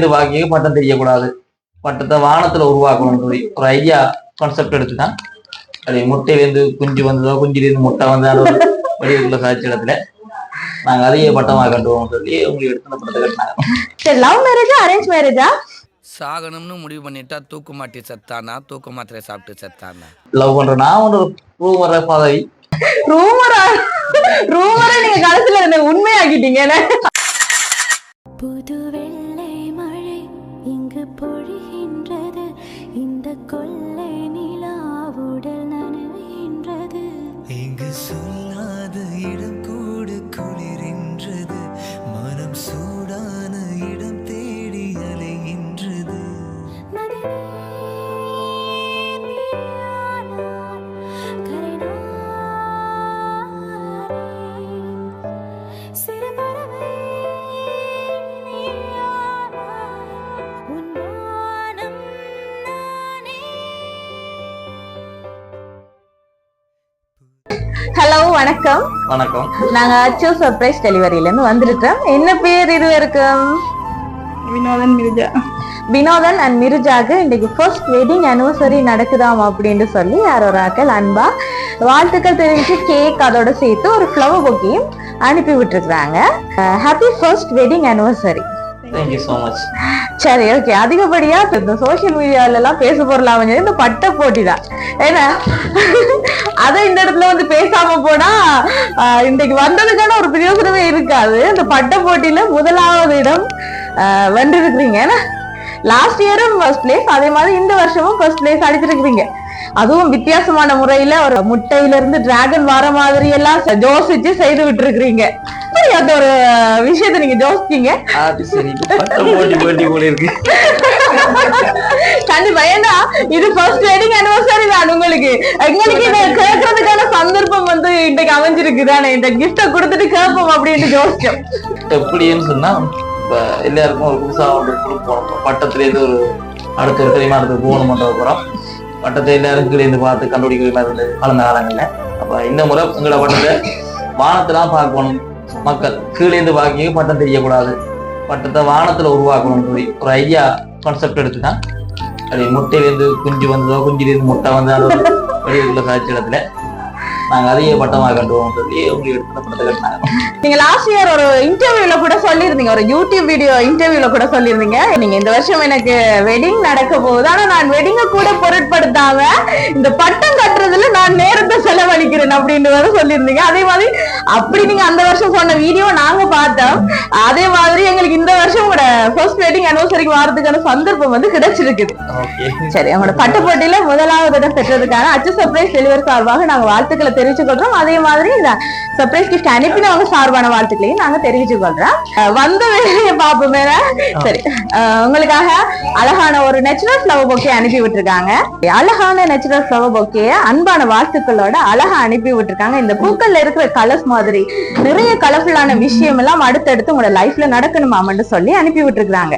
இருந்து பாக்கி பட்டம் தெரியக்கூடாது. பட்டத்தை வானத்துல உருவாக்கணும் சொல்லி ஒரு ஐடியா கான்செப்ட் எடுத்துதான். அது முட்டையிலேருந்து குஞ்சு வந்ததோ குஞ்சிலேருந்து முட்டை வந்தாலோ வடிவுக்குள்ள சாய்ச்ச இடத்துல நாங்க அதையே பட்டமா கட்டுவோம் சொல்லி உங்களுக்கு எடுத்து படத்தை கட்டினாங்க. சரி லவ் மேரேஜா அரேஞ்ச் மேரேஜா சாகணும்னு முடிவு பண்ணிட்டா தூக்கு மாட்டி செத்தானா? தூக்கு மாத்திரை சாப்பிட்டு செத்தானா? லவ் பண்ற நான் ஒரு ரூமர பதவி. ரூமரா ரூமரா நீங்க கடைசியில என்ன உண்மையாக்கிட்டீங்க என்ன? பொழிகின்றது இந்த கொள் ஹலோ வணக்கம். வணக்கம். நாங்க அச்சு சர்ப்ரைஸ் டெலிவரியில இருந்து வந்திருக்கோம். என்ன பேர் இருவருக்கும்? வினோதன் மிருஜா. வினோதன் அண்ட் மிருஜாக்கு இன்னைக்கு ஃபர்ஸ்ட் வெட்டிங் அனிவர்சரி நடக்குதாம் அப்படின்னு சொல்லி யார் ஒரு ஆக்கள்? அன்பா. வாழ்த்துக்கள் தெரிவிச்சு கேக் அதோட சேர்த்து ஒரு ஃப்ளவர் பொக்கையும் அனுப்பி விட்டுருக்குறாங்க. Happy first wedding anniversary thank you so much சரி ஓகே அதிகப்படியா இந்த சோஷியல் மீடியால எல்லாம் பேச பொருள் அமைஞ்சது இந்த பட்ட போட்டி தான். ஏன்னா அதை இந்த இடத்துல வந்து பேசாம போனா இன்றைக்கு வந்ததுக்கான ஒரு பிரயோசனமே இருக்காது. இந்த பட்ட போட்டியில முதலாவது இடம் ஆஹ், வென்றிருக்கிறீங்க. ஏன்னா லாஸ்ட் இயரும் ஃபர்ஸ்ட் பிளேஸ் அதே மாதிரி இந்த வருஷமும் ஃபர்ஸ்ட் பிளேஸ் அடிச்சிருக்கிறீங்க அதுவும் வித்தியாசமான முறையில ஒரு முட்டையில இருந்து டிராகன் வர மாதிரி எல்லாம் ஜோசிச்சு செய்து விட்டுருக்கிறீங்க. சரி, அந்த ஒரு விஷயத்தை நீங்க இருக்கு. கண்டிப்பா ஏன்னா இது ஃபர்ஸ்ட் வெட்டிங் அனிவர்சரி தான் உங்களுக்கு. எங்களுக்கு இதை கேட்கறதுக்கான சந்தர்ப்பம் வந்து இன்னைக்கு அமைஞ்சிருக்கு தானே. இந்த கிஃப்ட கொடுத்துட்டு கேட்போம் அப்படின்னு யோசிச்சோம். எப்படின்னு சொன்னா இப்ப எல்லாருக்கும் ஒரு புதுசா ஒரு குரூப் போனோம் பட்டத்துல இருந்து ஒரு அடுத்த ஒரு தெரியுமானத்துக்கு போகணும் பண்றது போறோம். பட்டத்தை எல்லாரும் கீழே இருந்து பார்த்து கண்டுபிடிக்கிற இருந்தது கலந்த காலங்கள்ல. அப்ப இந்த முறை எங்களோட வட்டத்தை வானத்தெல்லாம் பார்க்கணும். மக்கள் கீழே இருந்து பாக்கி பட்டம் தெரியக்கூடாது. பட்டத்தை வானத்துல உருவாக்கணும் சொல்லி ஒரு ஐடியா கான்செப்ட் எடுத்துதான். அது முட்டையிலேருந்து குஞ்சு வந்ததோ குஞ்சிலேருந்து முட்டை வந்தாலோ வெளியே உள்ள இடத்துல நாங்க அதையே பட்டமா கட்டுவோம் சொல்லி உங்களுக்கு எடுத்து படத்தை கட்டினாங்க. நீங்க லாஸ்ட் இயர் ஒரு இன்டர்வியூல கூட சொல்லியிருந்தீங்க. ஒரு யூடியூப் வீடியோ இன்டர்வியூல கூட சொல்லியிருந்தீங்க. நீங்க இந்த வருஷம் எனக்கு வெட்டிங் நடக்க போகுது. ஆனா நான் வெட்டிங்க கூட பொருட்படுத்தாம இந்த பட்டம் கட்டுறதுல நான் நேரத்தை செலவழிக்கிறேன் அப்படின்னு வேற சொல்லியிருந்தீங்க. அதே மாதிரி அப்படி நீங்க அந்த வருஷம் சொன்ன வீடியோ நாங்க பார்த்தோம். அதே மாதிரி எங்களுக்கு இந்த வருஷம் கூட ஃபர்ஸ்ட் வெட்டிங் அனிவர்சரிக்கு வரதுக்கான சந்தர்ப்பம் வந்து கிடைச்சிருக்குது. சரி உங்களோட பட்டு போட்டியில முதலாவது இடம் பெற்றதுக்கான அச்சு சர்ப்ரைஸ் டெலிவரி சார்பாக நாங்க வாழ்த்துக்களை தெரிவித்துக் கொள்றோம் அதே மாதிரி இந்த சர்ப்ரைஸ் கிஃப்ட் அனுப்பினவங்க சார்பான வாழ்த்துக்களையும் நாங்க தெரிவித்துக் கொள்றோம் வந்த வேலையை பார்ப்போம் சரி. உங்களுக்காக அழகான ஒரு நேச்சுரல் ஃப்ளவர் பொக்கே அனுப்பி விட்டுருக்காங்க. அழகான நேச்சுரல் ஃப்ளவர் பொக்கே அன்பான வாழ்த்துக்களோட அழகா அனுப்பி விட்டுருக்காங்க. இந்த பூக்கள்ல இருக்கிற கலர்ஸ் மாதிரி நிறைய கலர்ஃபுல்லான விஷயம் எல்லாம் அடுத்தடுத்து உங்களோட லைஃப்ல நடக்கணுமாமன்னு சொல்லி அனுப்பி விட்டுருக்காங்க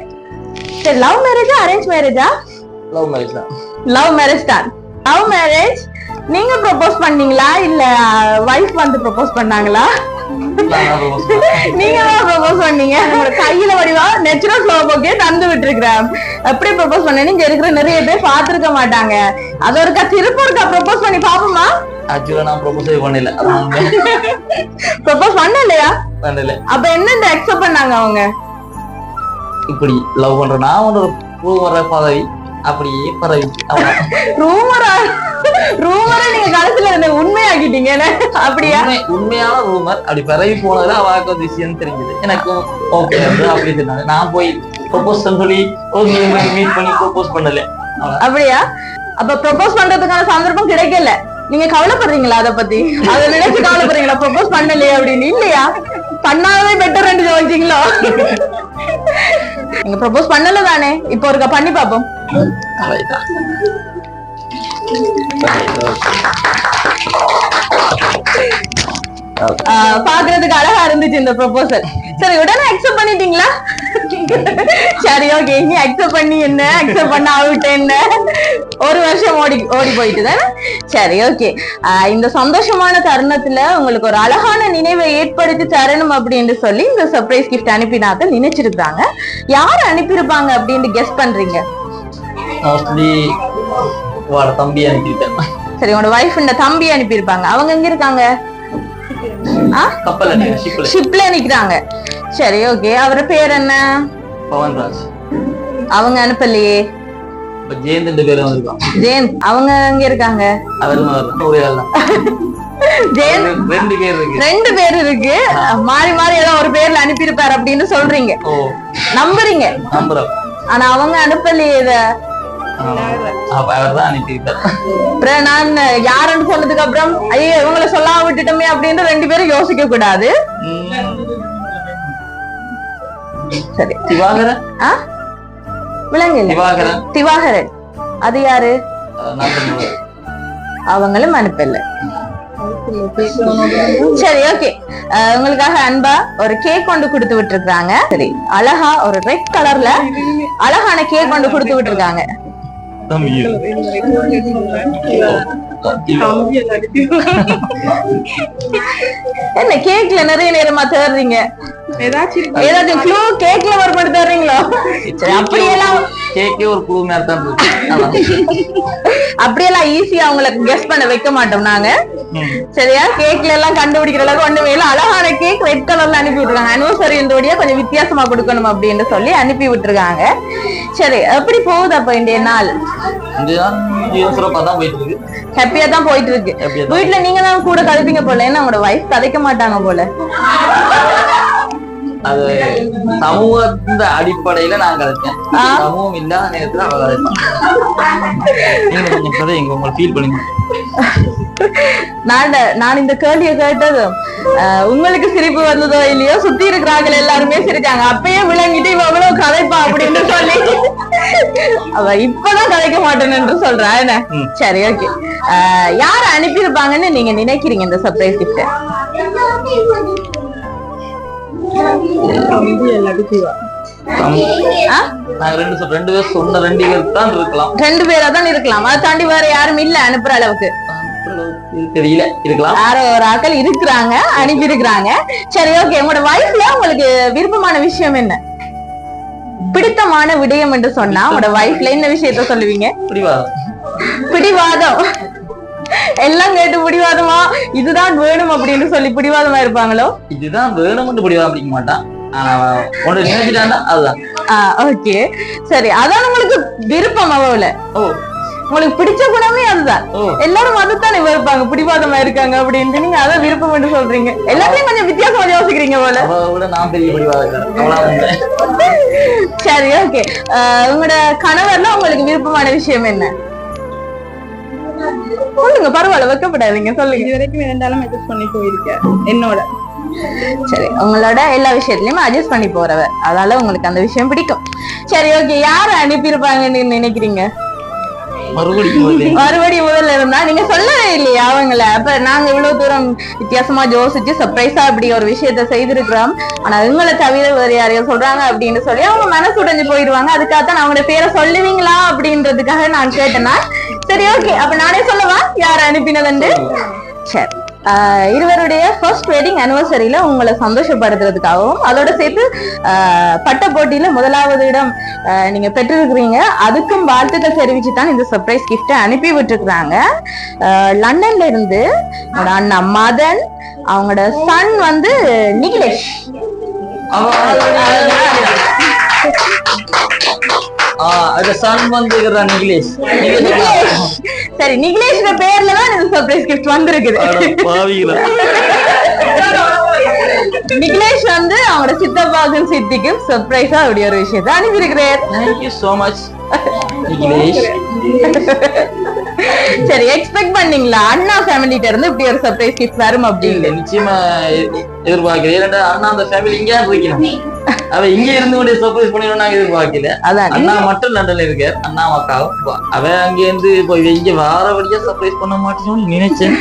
சரி லவ் மேரேஜா அரேஞ்ச் மேரேஜா லவ் மேரேஜ் தான். லவ் மேரேஜ் தான். லவ் மேரேஜ் நீங்க ப்ரொபோஸ் பண்ணீங்களா இல்ல வைஃப் வந்து ப்ரொபோஸ் பண்ணாங்களா. நீங்க தான் ப்ரொபோஸ் பண்ணீங்க உங்களோட கையில வடிவா நேச்சுரல் ஃப்ளவர் பொக்கே தந்து விட்டுருக்கிறேன் எப்படி ப்ரொபோஸ் பண்ணேன்னு இங்க இருக்கிற நிறைய பேர் பார்த்திருக்க மாட்டாங்க அது ஒருக்கா திருப்ப ஒருக்கா ப்ரொபோஸ் பண்ணி பாப்போமா ஆக்சுவலா நான் ப்ரொபோஸே பண்ணல. ப்ரொபோஸ் பண்ணலையா பண்ணல அப்ப என்ன அக்செப்ட் பண்ணாங்க அவங்க இப்படி லவ் பண்ற நான் ஒரு ரூமர பதவி அப்படியே அவ்வளவுதான். ரூமரா ரூமரா நீங்க கடைசியில என்ன உண்மையாக்கிட்டீங்க. என்ன? அப்படியா? உண்மை உண்மையான ரூமர் அப்படி பரவி போனதுல அவளுக்கு ஒரு விஷயம் தெரிஞ்சது. எனக்கும் ஓகே அப்படி சொன்னாங்க நான் போய் ப்ரொபோஸ் சொல்லி மீட் பண்ணி ப்ரொபோஸ் பண்ணல. அப்படியா? அப்ப ப்ரொபோஸ் பண்றதுக்கான சந்தர்ப்பம் கிடைக்கல. நீங்க கவலைப்படுறீங்களா அத பத்தி? அத நினைச்சு கவலைப்படுறீங்களா? ப்ரொபோஸ் பண்ணலையே அப்படின்னு? இல்லையா? பண்ணாதே பெட்டர் ரெண்டு யோசிச்சீங்களோ? நீங்க ப்ரொபோஸ் பண்ணல தானே? இப்போ ஒருக்கா பண்ணி பாப்போம் பாக்குறதுக்கு அழகா இருந்துச்சு இந்த ப்ரொபோசல் சரி உடனே அக்செப்ட் பண்ணிட்டீங்களா? சரி ஓகே நீ அக்செப்ட் பண்ணி என்ன? அக்செப்ட் பண்ண அவுட் என்ன? ஒரு வருஷம் ஓடி ஓடி போயிட்டு தானே சரி ஓகே இந்த சந்தோஷமான தருணத்துல உங்களுக்கு ஒரு அழகான நினைவை ஏற்படுத்தி தரணும் அப்படின்னு சொல்லி இந்த சர்ப்ரைஸ் கிஃப்ட் அனுப்பினாக்க நினைச்சிருக்காங்க யார் அனுப்பியிருப்பாங்க அப்படின்னு கெஸ் பண்றீங்க? வாட தம்பி அனுப்பிட்டேன். சரி உங்களோட ஒய்ஃப் இந்த தம்பி அனுப்பியிருப்பாங்க. அவங்க எங்க இருக்காங்க? ஷிப்ல நிக்கிறாங்க. சரி ஓகே அவர் பேர் என்ன? பவன்ராஜ். அவங்க அனுப்பலையே. ஜெயந்த் வந்திருக்கான் ஜெயந்த் அவங்க எங்க இருக்காங்க? ரெண்டு பேர் இருக்கு. ரெண்டு பேர் இருக்கு. மாறி மாறி ஏதோ ஒரு பேர்ல அனுப்பியிருப்பாரு அப்படின்னு சொல்றீங்க. நம்புறீங்க. நம்புறோம். ஆனா அவங்க அனுப்பலையே இத. அவர் தான் அனுப்பியிருக்கார் அப்புறம் நான் யாருன்னு சொன்னதுக்கு அப்புறம் ஐயோ இவங்கள சொல்லாம விட்டுட்டோமே அப்படின்னு ரெண்டு பேரும் யோசிக்க கூடாது. சரி. திவாகரன்? ஆ? விலங்கு இல்ல திவாகரன். திவாகரன். அது யாரு? அவங்களும் அனுப்பல சரி ஓகே. உங்களுக்காக அன்பா ஒரு கேக் கொண்டு கொடுத்து விட்டுருக்காங்க சரி அழகா ஒரு ரெட் கலர்ல அழகான கேக் கொண்டு கொடுத்து விட்டுருக்காங்க. தம்பி என்ன கேக்ல நிறைய நேரமா தேடுறீங்க? ஏதாச்சும் ஏதாச்சும் க்ளூ கேக்ல ஒரு மட்டும் தேடுறீங்களோ? சரி அப்படியெல்லாம் கேக்கே ஒரு குழு மாதிரி தான். அப்படியெல்லாம் ஈஸியா அவங்களுக்கு கெஸ் பண்ண வைக்க மாட்டோம் நாங்க. சரியா? கேக்ல எல்லாம் கண்டுபிடிக்கிற அளவுக்கு ஒண்ணுமே இல்ல. அழகான கேக் ரெட் கலர்ல அனுப்பி விட்டுருக்காங்க. அனிவர்சரி இந்த கொஞ்சம் வித்தியாசமா கொடுக்கணும் அப்படின்னு சொல்லி அனுப்பி விட்டுருக்காங்க. சரி எப்படி போகுது அப்ப இன்றைய நாள்? ஹாப்பியா தான் போயிட்டு இருக்கு. வீட்டுல நீங்க தான் கூட கதைப்பீங்க போல. ஏன்னா உங்களோட வைஃப் கதைக்க மாட்டாங்க போல? அது சமூகத்தின் அடிப்படையில கதைச்சேன். ஆ. சமூகம் இல்லாத நேரத்துல அவ நீங்க கொஞ்சம் எங்க உங்களை ஃபீல் பண்ணுங்க. நான் நான் இந்த கேள்வியை கேட்டதும் அஹ், உங்களுக்கு சிரிப்பு வந்ததோ இல்லையோ சுத்தி இருக்கிறாங்க எல்லாருமே சிரிச்சாங்க. அப்பயே விளங்கிட்டு இவ எவ்வளவு கதைப்பா அப்படின்னு சொல்லி. அவ இப்பதான் கதைக்க மாட்டேன்னு என்று சொல்றா. என்ன. சரி ஓகே யார அனுப்பியிருப்பாங்கன்னு நீங்க நினைக்கிறீங்க இந்த சர்ப்ரைஸ் கிஃப்ட் தம்பி எல்லாத்தையும் செய்வா நாங்க ரெண்டு சொல் ரெண்டு பேர் சொன்ன ரெண்டு பேர் தான் இருக்கலாம். ரெண்டு பேரா தான் இருக்கலாம். அதை தாண்டி வேற யாரும் இல்ல அனுப்புற அளவுக்கு. தெரியல. இருக்கலாம். யாரோ ஒரு ஆட்கள் இருக்கிறாங்க அனுப்பி இருக்கிறாங்க சரி ஓகே உங்களோட வைஃப்ல உங்களுக்கு விருப்பமான விஷயம் என்ன? பிடித்தமான விடயம் என்று சொன்னா உங்களோட வைஃப்ல என்ன விஷயத்த சொல்லுவீங்க? பிடிவாதம். பிடிவாதம். எல்லாம் கேட்டு பிடிவாதமா? இதுதான் வேணும் அப்படின்னு சொல்லி பிடிவாதமா இருப்பாங்களோ? இதுதான் வேணும்னு பிடிவாதம் பிடிக்க மாட்டான். ஆனா ஒன்று நினைச்சிட்டான்னா அதுதான். ஓகே. சரி அதான் உங்களுக்கு விருப்பம் அவள. ஓ உங்களுக்கு பிடிச்ச குணமே அதுதான். எல்லாரும் அதுதானே இருப்பாங்க பிடிவாதமா இருக்காங்க அப்படின்ட்டு. நீங்க அதான் விருப்பம் என்று சொல்றீங்க. எல்லாத்தையும் கொஞ்சம் வித்தியாசமா யோசிக்கிறீங்க போல. சரி ஓகே. உங்களோட கணவர்ல உங்களுக்கு விருப்பமான விஷயம் என்ன? சொல்லுங்க பரவாயில்ல வைக்கப்படாதீங்க சொல்லுங்க. இது வரைக்கும் இருந்தாலும் அட்ஜஸ்ட் பண்ணி போயிருக்கேன் என்னோட. சரி உங்களோட எல்லா விஷயத்துலயுமே அட்ஜஸ்ட் பண்ணி போறவர் அதால உங்களுக்கு அந்த விஷயம் பிடிக்கும். சரி ஓகே யாரு அனுப்பியிருப்பாங்கன்னு நினைக்கிறீங்க? மறுபடியும் முதல்ல. இருந்தா நீங்க சொல்லவே இல்லையா அவங்கள. அப்ப நாங்க இவ்வளவு தூரம் வித்தியாசமா யோசிச்சு சர்ப்ரைஸா அப்படி ஒரு விஷயத்த செய்திருக்கிறோம். ஆனா இவங்களை தவிர வேற யாரையோ சொல்றாங்க அப்படின்னு சொல்லி அவங்க மனசு உடைஞ்சு போயிடுவாங்க அதுக்காகத்தான் நான் அவங்களோட பேரை சொல்லுவீங்களா அப்படின்றதுக்காக நான் கேட்டேன்னா சரி ஓகே அப்ப நானே சொல்லவா யார் அனுப்பினதுண்டு சரி இருவருடைய ஃபர்ஸ்ட் வெட்டிங் அனிவர்சரியில உங்களை சந்தோஷப்படுத்துறதுக்காகவும் அதோட சேர்த்து பட்ட போட்டியில முதலாவது இடம் நீங்க பெற்றிருக்கிறீங்க அதுக்கும் வாழ்த்துக்கள் தெரிவிச்சு தான் இந்த சர்ப்ரைஸ் கிஃப்டை அனுப்பி விட்டுருக்குறாங்க லண்டன்ல இருந்து அண்ணா மதன் அவங்களோட சன் வந்து நிகிலேஷ் அது சன் வந்து நிகிலேஷ்? நிகிலேஷ். சரி பேர்ல தான் இந்த சர்ப்ரைஸ் கிஃப்ட் வந்திருக்குது. பாவிகளா. நிகிலேஷ் வந்து அவங்களோட சித்தப்பாக்கும் சித்திக்கும் சர்ப்ரைஸா அப்படி ஒரு விஷயத்தை அனுப்பியிருக்கிறார். Thank you so much Nikhilesh. சரி எக்ஸ்பெக்ட் பண்ணீங்களா? அண்ணா ஃபேமிலிட்ட இருந்து இப்படி ஒரு சர்ப்ரைஸ் கிஃப்ட் வரும் இல்ல அப்படின்னு நிச்சயமா எதிர்பார்க்கிறேன். அண்ணா அந்த ஃபேமிலி இங்கே இருக்கணும் அவ இங்க இருந்து கொண்டே சர்ப்ரைஸ் பண்ணிடணும் நாங்க எதிர்பார்க்கல. அதான். அண்ணா மட்டும் லண்டன்ல இருக்கார். அண்ணா அக்காவும் அவ அங்க இருந்து இப்போ இவ இங்க வார வழியா சர்ப்ரைஸ் பண்ண மாட்டேன்னு நினைச்சேன்.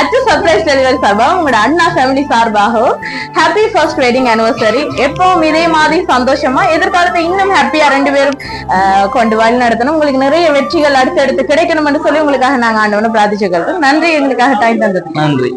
அச்சு சர்ப்ரைஸ் டெலிவரி சார்பாக உங்களோட அண்ணா ஃபேமிலி சார்பாகவும் ஹாப்பி ஃபர்ஸ்ட் வெட்டிங் அனிவர்சரி எப்பவும் இதே மாதிரி சந்தோஷமா எதிர்காலத்தை இன்னும் ஹாப்பியா ரெண்டு பேரும் கொண்டு வழி நடத்தணும். உங்களுக்கு நிறைய வெற்றிகள் அடுத்தடுத்து கிடைக்கணும்னு சொல்லி உங்களுக்காக நாங்க ஆண்டவனை பிரார்த்திச்சுக்கிறோம். நன்றி. எங்களுக்காக டைம் தந்தது நன்றி.